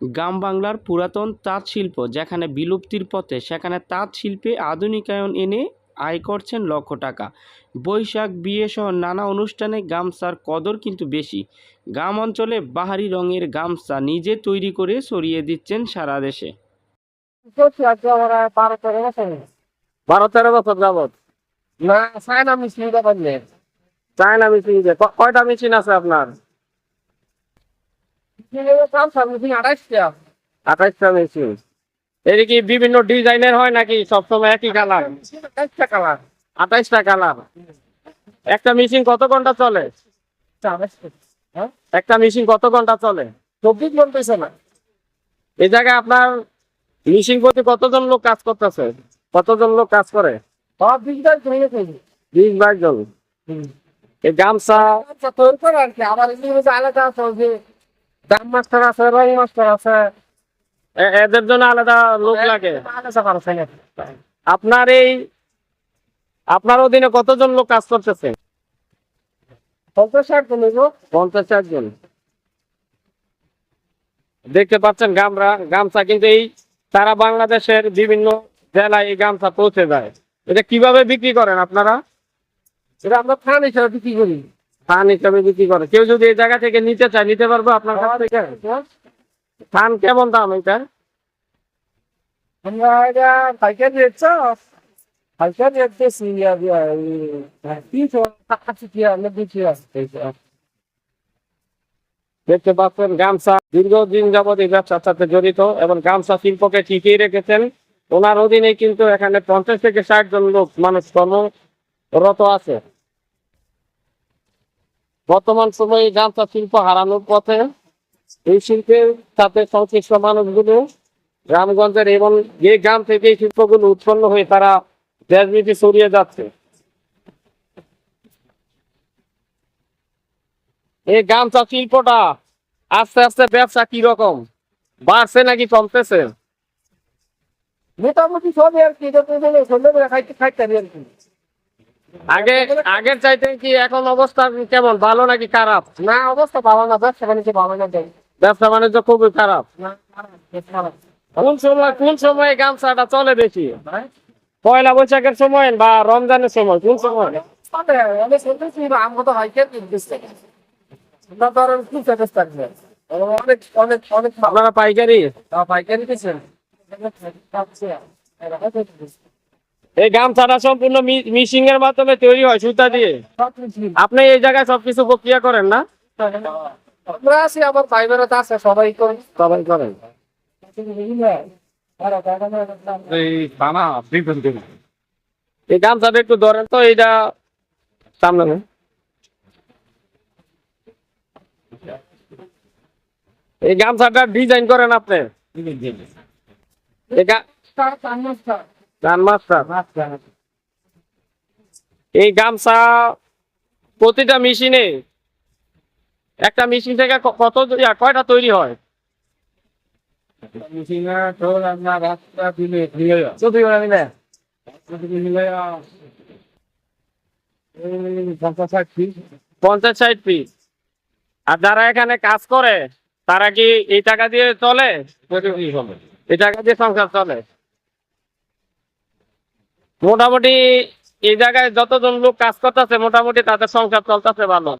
গ্রাম বাংলার পুরাতন তাঁত শিল্প, যেখানে বিলুপ্তির পথে, সেখানে তাঁত শিল্পে আধুনিকায়ন এনে আয় করছেন লক্ষ টাকা। বৈশাখ বিয়ে সহ নানা অনুষ্ঠানে গামছার কদর কিন্তু বেশি। গ্রাম অঞ্চলে বাহারি রঙের গামছা নিজে তৈরি করে ছড়িয়ে দিচ্ছেন সারা দেশে। বারো তেরো বছর না, চায়না কয়টা আছে আপনার? মেশিন কি বিভিন্ন ডিজাইনের হয় নাকি? সবসময় একই কালার। একটা মেশিন কত ঘণ্টা চলে? একটা মেশিন কত ঘণ্টা চলে? চব্বিশ ঘণ্টা না এই জায়গায় আপনার মেশিন প্রতি কতজন লোক কাজ করতেছে? কতজন লোক কাজ করে? বিশ বাইশ জন। এই গামছা? করে আর কি। আলাদা আছে যে দাম মাস্টার আছে রং মাস্টার আছে। এদের জন্য আলাদা লোক লাগে। আপনার এই আপনার অধীনে কতজন লোক কাজ করতেছে? পঞ্চাশ ষাট জন পঞ্চাশ ষাট জন। দেখতে পাচ্ছেন গামরা গামছা কিন্তু এই সারা বাংলাদেশের বিভিন্ন জেলায় এই গামছা পৌঁছে যায়। এটা কীভাবে বিক্রি করেন আপনারা? এটা আমরা ফান হিসাবে বিক্রি করি। থান হিসাবে বিক্রি করে। কেউ যদি এই জায়গা থেকে নিতে চায় নিতে পারব আপনার কাছ থেকে। থান কেমন দাম এটা? আমরা এটা পাইকারি রেট পাইকারি রেট বেশি তিনশো আশি টাকা নব্বই টাকা দেখতে পাচ্ছেন গামছা দীর্ঘদিন যাবত এই ব্যবসার সাথে জড়িত এবং গামছা শিল্পকে টিকিয়ে রেখেছেন। ওনার অধীনে কিন্তু এখানে পঞ্চাশ থেকে ষাট জন লোক মানুষ কর্মরত আছে। বর্তমান সময়ে গামছা শিল্প হারানোর পথে এই শিল্পের সাথে সংশ্লিষ্ট মানুষগুলো গ্রামগঞ্জের এবং যে গ্রাম থেকে এই শিল্পগুলো উৎপন্ন হয়ে তারা দেশবিধি ছড়িয়ে যাচ্ছে। এই গামছা শিল্পটা আস্তে আস্তে ব্যবসা কি রকম? বাড়ছে নাকি কমতেছে? মোটামুটি সবই আর কি খাইতে খাইতে আর কি। আগে আগের চাইতে কি এখন অবস্থা কেমন? ভালো নাকি খারাপ? না অবস্থা ভালো না ব্যবসা বাণিজ্য ভালো না ব্যবসা বাণিজ্য খুবই খারাপ। কোন সময় কোন সময় গামছাটা চলে বেশি? হ্যাঁ? পয়লা বৈশাখের সময় বা রমজানের সময় কোন সময়? আপনারা পাইকারি? পাইকারি এই গামছাটা সম্পূর্ণ মিশিং এর মাধ্যমে তৈরি হয় সুতা দিয়ে। আপনি এই জায়গায় সবকিছু প্রক্রিয়া করেন না? আমরা আছি আমার ভাই আছে সবাই করি সবাই করেন। এই গামছাটা একটু ধরেন তো এইটা সামনে এই গামছাটা ডিজাইন করেন আপনি। এই মাস্টার। এই গামছা প্রতিটা মেশিনে একটা মেশিন থেকে কত কয়টা তৈরি হয়? পঞ্চাশ ষাট পিস। আর যারা এখানে কাজ করে তারা কি এই টাকা দিয়ে চলে। এই টাকা দিয়ে সংসার চলে? মোটামুটি এই জায়গায় যতজন লোক কাজ করতেছে মোটামুটি তাদের সংসার চলতেছে ভালো।